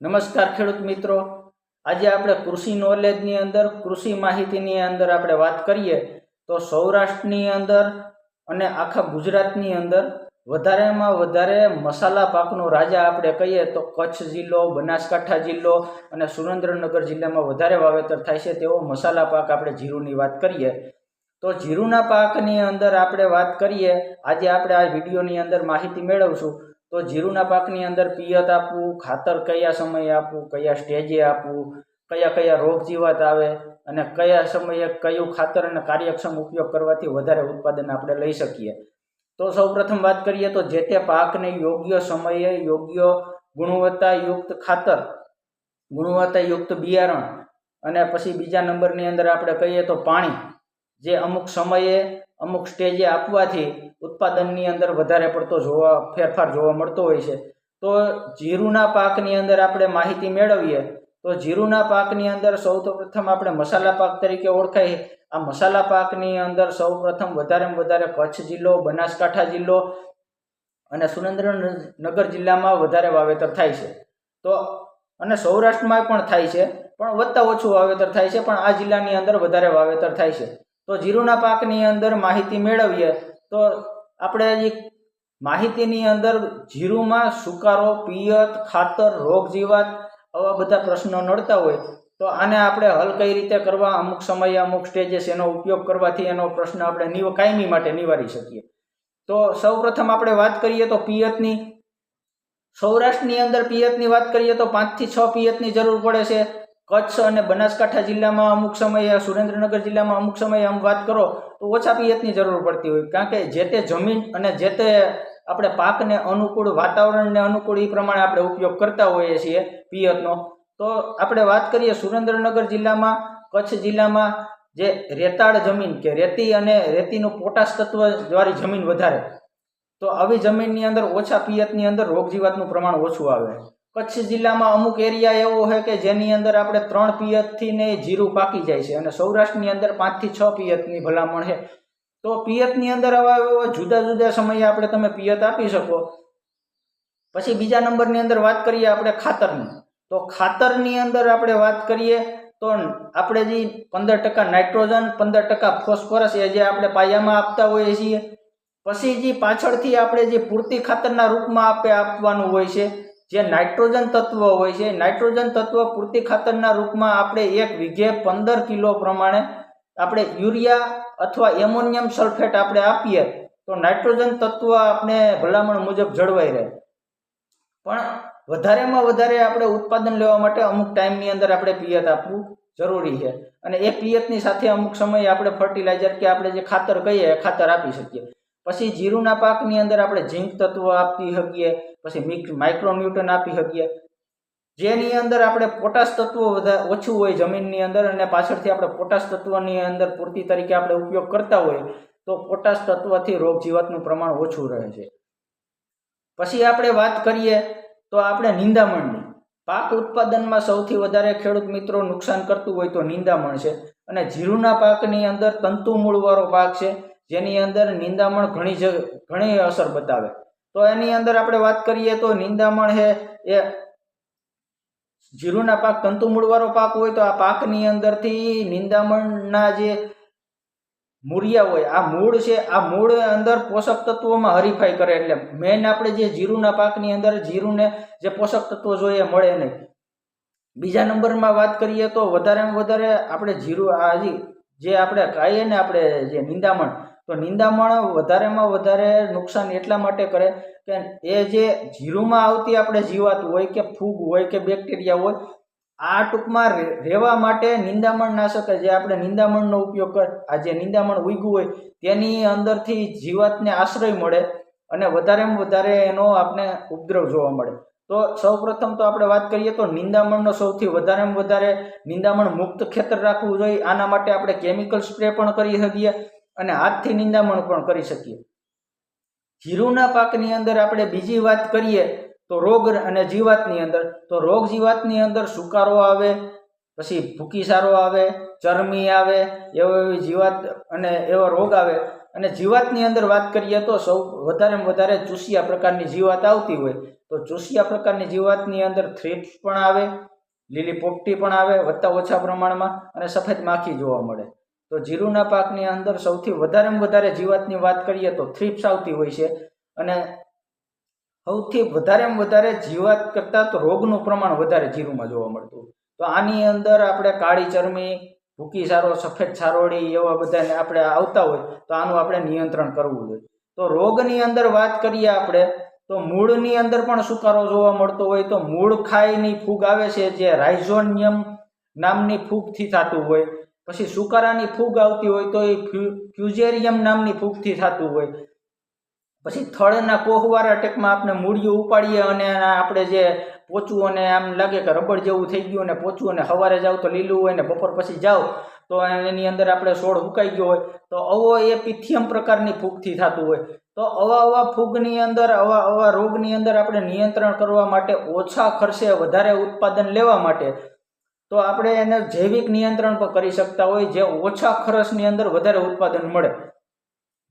નમસ્કાર ખેડૂત મિત્રો. આજે આપણે કૃષિ નોલેજની અંદર, કૃષિ માહિતીની અંદર આપણે વાત કરીએ તો સૌરાષ્ટ્રની અંદર અને આખા ગુજરાતની અંદર વધારેમાં વધારે મસાલા પાકનો રાજા આપણે કહીએ તો કચ્છ જિલ્લો, બનાસકાંઠા જિલ્લો અને સુરેન્દ્રનગર જિલ્લામાં વધારે વાવેતર થાય છે તેવો મસાલા પાક આપણે જીરુની વાત કરીએ. તો જીરુના પાકની અંદર આપણે વાત કરીએ. આજે આપણે આ વિડીયોની અંદર માહિતી મેળવશું. તો જીરુના પાકની અંદર પિયત આપવું, ખાતર કયા સમયે આપવું, કયા સ્ટેજે આપવું, કયા કયા રોગ જીવાત આવે અને કયા સમયે કયું ખાતર અને કાર્યક્ષમ ઉપયોગ કરવાથી વધારે ઉત્પાદન આપણે લઈ શકીએ. તો સૌપ્રથમ વાત કરીએ તો જે તે પાકને યોગ્ય સમયે યોગ્ય ગુણવત્તાયુક્ત ખાતર ગુણવત્તાયુક્ત બિયારણ અને પછી બીજા નંબરની અંદર આપણે કહીએ તો પાણી, જે અમુક સમયે અમુક સ્ટેજે આપવાથી ઉત્પાદનની અંદર વધારે પડતો જોવા, ફેરફાર જોવા મળતો હોય છે. તો જીરુના પાકની અંદર આપણે માહિતી મેળવીએ, તો જીરુના પાકની અંદર સૌ પ્રથમ આપણે મસાલા પાક તરીકે ઓળખાય આ મસાલા પાકની અંદર સૌ પ્રથમ વધારેમાં વધારે કચ્છ જિલ્લો, બનાસકાંઠા જિલ્લો અને સુરેન્દ્રનગર જિલ્લામાં વધારે વાવેતર થાય છે. તો અને સૌરાષ્ટ્રમાં પણ થાય છે, પણ વધતા ઓછું વાવેતર થાય છે, પણ આ જિલ્લાની અંદર વધારે વાવેતર થાય છે. તો જીરુના પાકની અંદર માહિતી મેળવીએ, તો આપણે જે માહિતીની અંદર જીરુમાં સુકારો, પિયત, ખાતર, રોગ જીવાત આવા બધા પ્રશ્નો નડતા હોય, તો આને આપણે હલ કઈ રીતે કરવા, અમુક સમયે અમુક સ્ટેજેસ એનો ઉપયોગ કરવાથી એનો પ્રશ્ન આપણે નિવ, કાયમી માટે નિવારી શકીએ. તો સૌપ્રથમ આપણે વાત કરીએ તો પિયતની. સૌરાષ્ટ્રની અંદર પિયતની વાત કરીએ તો પાંચથી છ પિયતની જરૂર પડે છે. કચ્છ અને બનાસકાંઠા જિલ્લામાં અમુક સમયે, સુરેન્દ્રનગર જિલ્લામાં અમુક સમયે આમ વાત કરો, તો ઓછા પિયતની જરૂર પડતી હોય. કારણ કે જે તે જમીન અને જે તે આપણે પાકને અનુકૂળ, વાતાવરણને અનુકૂળ એ પ્રમાણે આપણે ઉપયોગ કરતા હોઈએ છીએ પિયતનો. તો આપણે વાત કરીએ સુરેન્દ્રનગર જિલ્લામાં, કચ્છ જિલ્લામાં જે રેતાળ જમીન કે રેતી અને રેતીનું પોટાશ તત્વ વાળી જમીન વધારે. તો આવી જમીનની અંદર ઓછા પિયતની અંદર રોગજીવાતનું પ્રમાણ ઓછું આવે. કચ્છ જિલ્લામાં અમુક એરિયા એવો છે કે જેની અંદર આપણે ત્રણ પિયતથી ને જીરું પાકી જાય છે અને સૌરાષ્ટ્રની અંદર પાંચથી છ પિયતની ભલામણ છે. તો પિયતની અંદર આવા જુદા જુદા સમયે આપણે તમે પિયત આપી શકો. પછી બીજા નંબરની અંદર વાત કરીએ આપણે ખાતરની. તો ખાતરની અંદર આપણે વાત કરીએ તો આપણે જે પંદર ટકા નાઇટ્રોજન, પંદર ટકા ફોસ્ફરસ એ જે આપણે પાયામાં આપતા હોઈએ છીએ. પછી જે પાછળથી આપણે જે પૂરતી ખાતરના રૂપમાં આપણે આપવાનું હોય છે જે નાઇટ્રોજન તત્વ હોય છે નાઇટ્રોજન તત્વ પૂરતી ખાતરના રૂપમાં આપણે એક વીઘે પંદર કિલો પ્રમાણે આપણે યુરિયા અથવા એમોનિયમ સલ્ફેટ આપણે આપીએ, તો નાઇટ્રોજન તત્વ આપણે ભલામણ મુજબ જળવાઈ રહે. પણ વધારેમાં વધારે આપણે ઉત્પાદન લેવા માટે અમુક ટાઈમની અંદર આપણે પિયત આપવું જરૂરી છે. અને એ પિયતની સાથે અમુક સમયે આપણે ફર્ટિલાઇઝર કે આપણે જે ખાતર કહીએ ખાતર આપી શકીએ. પછી જીરુના પાકની અંદર આપણે ઝીંક તત્વ આપી શકીએ, પછી માઇક્રોન્યુટન આપી શકીએ. જેની અંદર આપણે પોટાશ તત્વો વધારે ઓછું હોય જમીનની અંદર અને પાછળથી આપણે પોટાશ તત્વની અંદર પૂરતી તરીકે આપણે ઉપયોગ કરતા હોય, તો પોટાશ તત્વથી રોગ જીવાતનું પ્રમાણ ઓછું રહે છે. પછી આપણે વાત કરીએ તો આપણે નિંદામણની. પાક ઉત્પાદનમાં સૌથી વધારે ખેડૂત મિત્રો નુકસાન કરતું હોય તો નિંદામણ છે. અને જીરુના પાકની અંદર તંતુ મૂળવાળો પાક છે. જેની અંદર નિંદામણ ઘણી જ, ઘણી અસર બતાવે. તો એની અંદર આપણે વાત કરીએ તો નિંદામણ છે એ જીરુના પાક, તંતુમૂળવાળો પાક હોય તો આ પાકની અંદરથી નિંદામણના જે મૂળિયા હોય, આ મૂળ છે, આ મૂળ અંદર પોષક તત્વોમાં હરીફાઈ કરે એટલે મેઇન આપણે જે જીરુના પાકની અંદર જીરુને જે પોષક તત્વો જોઈએ મળે નહીં. બીજા નંબરમાં વાત કરીએ તો વધારેમાં વધારે આપણે જીરું, આ જે આપણે કહીએ ને આપણે જે નિંદામણ તો નિંદામણ વધારેમાં વધારે નુકસાન એટલા માટે કરે કે એ જે જીરુમાં આવતી આપણે જીવાત હોય કે ફૂગ હોય કે બેક્ટેરિયા હોય, આ ટૂંકમાં રહેવા માટે નિંદામણ નાશક જે આપણે નિંદામણનો ઉપયોગ કર, આ જે નિંદામણ ઉગ્યું હોય, તેની અંદરથી જીવાતને આશ્રય મળે અને વધારેમાં વધારે એનો આપણે ઉપદ્રવ જોવા મળે. તો સૌપ્રથમ તો આપણે વાત કરીએ તો નિંદામણનો સૌથી વધારેમાં વધારે નિંદામણ મુક્ત ખેતર રાખવું જોઈએ. આના માટે આપણે કેમિકલ સ્પ્રે પણ કરી શકીએ. અને હાથથી નિંદામણ પણ કરી શકીએ. જીરુના પાકની અંદર આપણે બીજી વાત કરીએ તો રોગ અને જીવાતની અંદર, તો રોગ જીવાતની અંદર સુકારો આવે, પછી ભૂકી સારો આવે, ચરમી આવે, એવો એવી જીવાત અને એવો રોગ આવે. અને જીવાતની અંદર વાત કરીએ તો સૌ વધારેમાં વધારે ચૂસિયા પ્રકારની જીવાત આવતી હોય, તો ચૂસિયા પ્રકારની જીવાતની અંદર થ્રીપ્સ પણ આવે લીલી પોપટી પણ આવે, વધતા ઓછા પ્રમાણમાં અને સફેદ માખી જોવા મળે. તો જીરુના પાકની અંદર સૌથી વધારેમાં વધારે જીવાતની વાત કરીએ તો થ્રીપ્સ આવતી હોય છે અને સૌથી વધારેમાં વધારે જીવાત કરતાં તો રોગનું પ્રમાણ વધારે જીરુમાં જોવા મળતું. તો આની અંદર આપણે કાળી ચરમી ભૂકી સારો, સફેદ છારોડી એવા બધાને આપણે આવતા હોય તો આનું આપણે નિયંત્રણ કરવું જોઈએ. તો રોગની અંદર વાત કરીએ આપણે, તો મૂળની અંદર પણ સુકારો જોવા મળતો હોય તો મૂળ ખાઈની ફૂગ આવે છે જે રાઇઝોનિયમ નામની ફૂગથી થતું હોય. પછી સુકારાની ફૂગ આવતી હોય તો એ ફ્યુઝેરિયમ નામની ફૂગથી થતું હોય. પછી થળના કોહવાળા ટેકમાં આપણે મૂળિયું ઉપાડીએ અને આપણે જે પોચું અને આમ લાગે કે રબડ જેવું થઈ ગયું અને પોચું અને સવારે જાવ તો લીલું હોય ને બપોર પછી જાવ તો એની અંદર આપણે છોડ હુકાઈ ગયો હોય તો અવો એ પિથિયમ પ્રકારની ફૂગથી થતું હોય. તો આવા આવા ફૂગની અંદર આવા આવા રોગની અંદર આપણે નિયંત્રણ કરવા માટે ઓછા ખર્ચે વધારે ઉત્પાદન લેવા માટે તો આપણે એને જૈવિક નિયંત્રણ પણ કરી શકતા હોય, જે ઓછા ખર્ચની અંદર વધારે ઉત્પાદન મળે,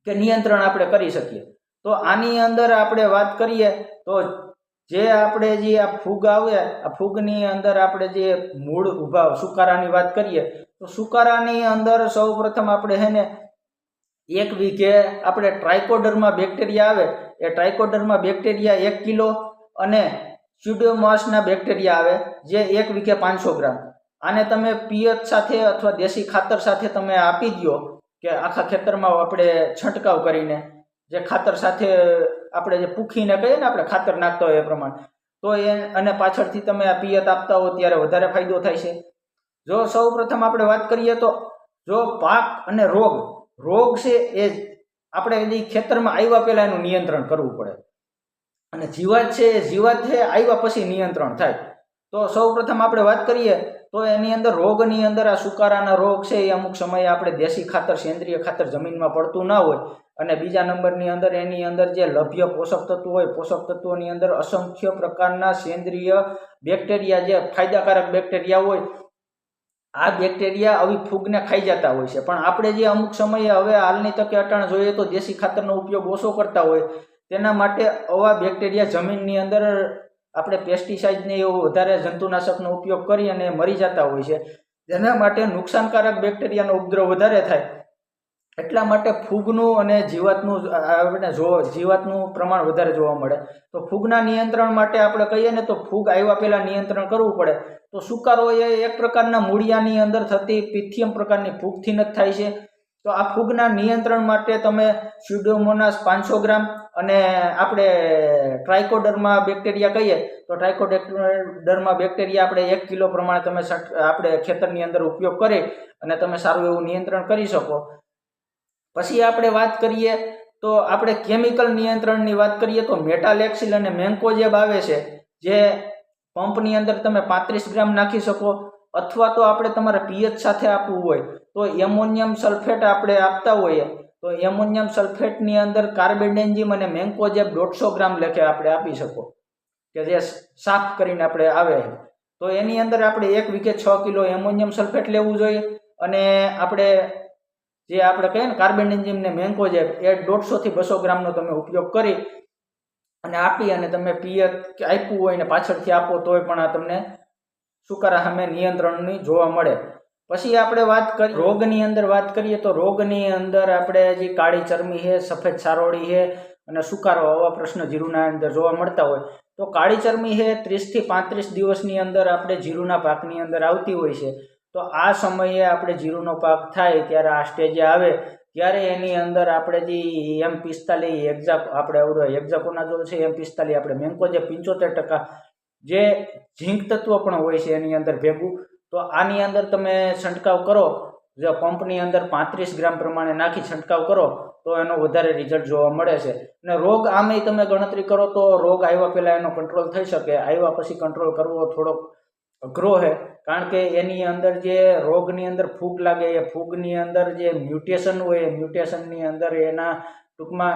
કે નિયંત્રણ આપણે કરી શકીએ. તો આની અંદર આપણે વાત કરીએ, તો જે આપણે જે આ ફૂગ આવે, આ ફૂગની અંદર આપણે જે મૂળ ઊભા સુકારાની વાત કરીએ, તો સુકારાની અંદર સૌ પ્રથમ આપણે હે ને એક વીઘે આપણે ટ્રાઇકોડરમાં બેક્ટેરિયા આવે, એ ટ્રાઇકોડરમાં બેક્ટેરિયા એક કિલો અને સ્યુડોમોસના બેક્ટેરિયા આવે, જે એક વીઘે પાંચસો ગ્રામ. આને તમે પિયત સાથે અથવા દેશી ખાતર સાથે તમે આપી દો કે આખા ખેતરમાં આપણે છંટકાવ કરીને જે ખાતર સાથે આપણે જે પૂખીને કહીએ ને આપણે ખાતર નાખતા હોય એ પ્રમાણે. તો એ અને પાછળથી તમે આ પિયત આપતા હો ત્યારે વધારે ફાયદો થાય છે. જો સૌ પ્રથમ આપણે વાત કરીએ તો જો પાક અને રોગ રોગ છે એ આપણે એ ખેતરમાં આવ્યા પહેલાં એનું નિયંત્રણ કરવું પડે. અને જીવાત છે એ જીવાત છે આવ્યા પછી નિયંત્રણ થાય. તો સૌ પ્રથમ આપણે વાત કરીએ તો એની અંદર રોગની અંદર આ સુકારાના રોગ છે એ અમુક સમયે આપણે દેશી ખાતર, સેન્દ્રિય ખાતર જમીનમાં પડતું ના હોય. અને બીજા નંબરની અંદર એની અંદર જે લભ્ય પોષક તત્વો હોય, પોષક તત્વોની અંદર અસંખ્ય પ્રકારના સેન્દ્રિય બેક્ટેરિયા જે ફાયદાકારક બેક્ટેરિયા હોય, આ બેક્ટેરિયા આવી ફૂગને ખાઈ જતા હોય છે. પણ આપણે જે અમુક સમયે હવે હાલની તકે અટાણ જોઈએ તો દેશી ખાતરનો ઉપયોગ ઓછો કરતા હોય. તેના માટે આવા બેક્ટેરિયા જમીનની અંદર આપણે પેસ્ટિસાઇડને એવું વધારે જંતુનાશકનો ઉપયોગ કરી અને મરી જતા હોય છે. જેના માટે નુકસાનકારક બેક્ટેરિયાનો ઉપદ્રવ વધારે થાય. એટલા માટે ફૂગનું અને જીવાતનું આપણે જો, જીવાતનું પ્રમાણ વધારે જોવા મળે. તો ફૂગના નિયંત્રણ માટે આપણે કહીએ ને તો ફૂગ આવ્યા પહેલાં નિયંત્રણ કરવું પડે. તો સુકારો એ એક પ્રકારના મૂળિયાની અંદર થતી પિથિયમ પ્રકારની ફૂગથી જ થાય છે. તો આ ફૂગના નિયંત્રણ માટે તમે સ્યુડોમોનાસ પાંચસો ગ્રામ અને આપણે ટ્રાયકોડરમાં બેક્ટેરિયા કહીએ, તો ટ્રાયકોડરમાં બેક્ટેરિયા આપણે એક કિલો પ્રમાણે તમે આપણે ખેતરની અંદર ઉપયોગ કરી અને તમે સારું એવું નિયંત્રણ કરી શકો. પછી આપણે વાત કરીએ, તો આપણે કેમિકલ નિયંત્રણની વાત કરીએ, તો મેટાલેક્સિલ અને મેન્કોજેબ આવે છે, જે પંપની અંદર તમે પાંત્રીસ ગ્રામ નાખી શકો, અથવા તો આપણે તમારે પીએચ સાથે આપવું હોય, તો એમોનિયમ સલ્ફેટ આપણે આપતા હોઈએ તો એમોનિયમ સલ્ફેટની અંદર કાર્બેડેન્જીમ અને મેન્કોજેબ દોઢસો ગ્રામ લેખે આપણે આપી શકો. કે જે સાફ કરીને આપણે આવે. તો એની અંદર આપણે એક વીઘે છ કિલો એમોનિયમ સલ્ફેટ લેવું જોઈએ અને આપણે જે આપણે કહીએ ને કાર્બેન્ડેન્જીમ ને મેન્કોજેબ, એ દોઢસોથી બસો ગ્રામનો તમે ઉપયોગ કરી અને આપી અને તમે પિયત કે આપ્યું હોય ને પાછળથી આપો તોય પણ આ તમને સુકારા સામે નિયંત્રણની જોવા મળે. પછી આપણે વાત કરી, રોગની અંદર વાત કરીએ તો રોગની અંદર આપણે જે કાળી ચરમી છે, સફેદ સારોળી છે અને સુકારો આવા પ્રશ્ન જીરુના અંદર જોવા મળતા હોય. તો કાળી ચરમી છે, ત્રીસથી પાંત્રીસ દિવસની અંદર આપણે જીરુના પાકની અંદર આવતી હોય છે. તો આ સમયે આપણે જીરુનો પાક થાય ત્યારે આ સ્ટેજે આવે, ત્યારે એની અંદર આપણે જે એમ પિસ્તાલીસ એક્ઝાક આપણે આવડો એક્ઝાકોના જો છે, એમ પિસ્તાલીસ આપણે મેન્કો જે પંચોતેર ટકા જે ઝીંક તત્વ પણ હોય છે એની અંદર ભેગું તો આની અંદર તમે છંટકાવ કરો. જો પંપની અંદર પાંત્રીસ ગ્રામ પ્રમાણે નાખી છંટકાવ કરો, તો એનો વધારે રિઝલ્ટ જોવા મળે છે. અને રોગ આમે તમે ગણતરી કરો તો રોગ આવ્યા પહેલાં એનો કંટ્રોલ થઈ શકે. આવ્યા પછી કંટ્રોલ કરવો થોડોક અઘરો છે. કારણ કે એની અંદર જે રોગની અંદર ફૂગ લાગે, એ ફૂગની અંદર જે મ્યુટેશન હોય, એ મ્યુટેશનની અંદર એના ટૂંકમાં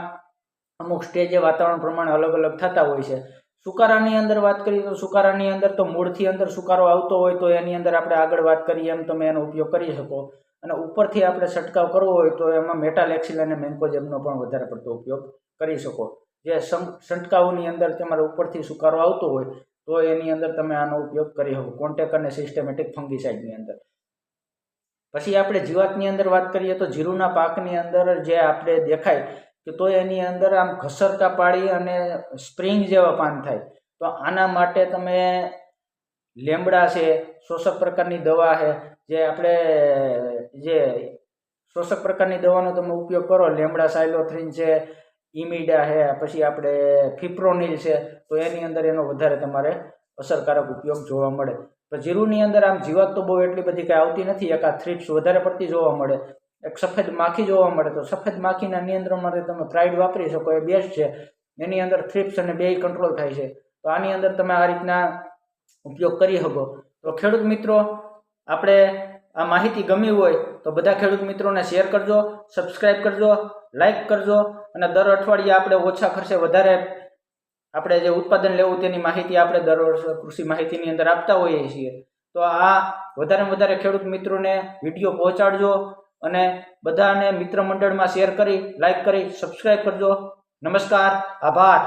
અમુક સ્ટેજે વાતાવરણ પ્રમાણે અલગ અલગ થતા હોય છે. સુકારાની અંદર વાત કરીએ તો સુકારાની અંદર તો મૂળથી અંદર સુકારો આવતો હોય તો એની અંદર આપણે આગળ વાત કરીએ એમ તમે એનો ઉપયોગ કરી શકો. અને ઉપરથી આપણે છંટકાવ કરવો હોય તો એમાં મેટાલેક્સિલ અને મેન્કોજેમનો પણ વધારે પડતો ઉપયોગ કરી શકો. જે છંટકાવની અંદર તમારે ઉપરથી સુકારો આવતો હોય તો એની અંદર તમે આનો ઉપયોગ કરી શકો. કોન્ટેક અને સિસ્ટેમેટિક ફંગીસાઇડની અંદર. પછી આપણે જીવાતની અંદર વાત કરીએ તો જીરુના પાકની અંદર જે આપણે દેખાય કે તો એની અંદર આમ ઘસરકા પાડી અને સ્પ્રિંગ જેવા પાન થાય. તો આના માટે તમે લેમડા છે, શોષક પ્રકારની દવા છે, જે આપણે, જે શોષક પ્રકારની દવાનો તમે ઉપયોગ કરો, લેમડા, સાયલોથ્રીન છે, ઇમિડા છે, પછી આપણે ફિપ્રોનિલ છે, તો એની અંદર એનો વધારે તમારે અસરકારક ઉપયોગ જોવા મળે. તો જીરુની અંદર આમ જીવાત તો બહુ એટલી બધી કાંઈ આવતી નથી, એક આ થ્રીપ્સ વધારે પડતી જોવા મળે. એક સફેદ માખી જોવા મળે તો સફેદ માખીના નિયંત્રણ માટે તમે પ્રાઇડ વાપરી શકો, એ બેસ્ટ છે. એની અંદર થ્રીપ્સ અને બેય કંટ્રોલ થાય છે. તો આની અંદર તમે આ રીતના ઉપયોગ કરી શકો. તો ખેડૂત મિત્રો, આપણે આ માહિતી ગમી હોય તો બધા ખેડૂત મિત્રોને શેર કરજો સબસ્ક્રાઈબ કરજો લાઇક કરજો અને દર અઠવાડિયે આપણે ઓછા ખર્ચે વધારે આપણે જે ઉત્પાદન લેવું તેની માહિતી આપણે દર વર્ષે કૃષિ માહિતીની અંદર આપતા હોઈએ છીએ. તો આ વધારે વધારે ખેડૂત મિત્રોને વીડિયો પહોંચાડજો. અને બધાને મિત્ર મંડળમાં શેર કરી લાઈક કરી સબસ્ક્રાઈબ કરજો. નમસ્કાર આભાર.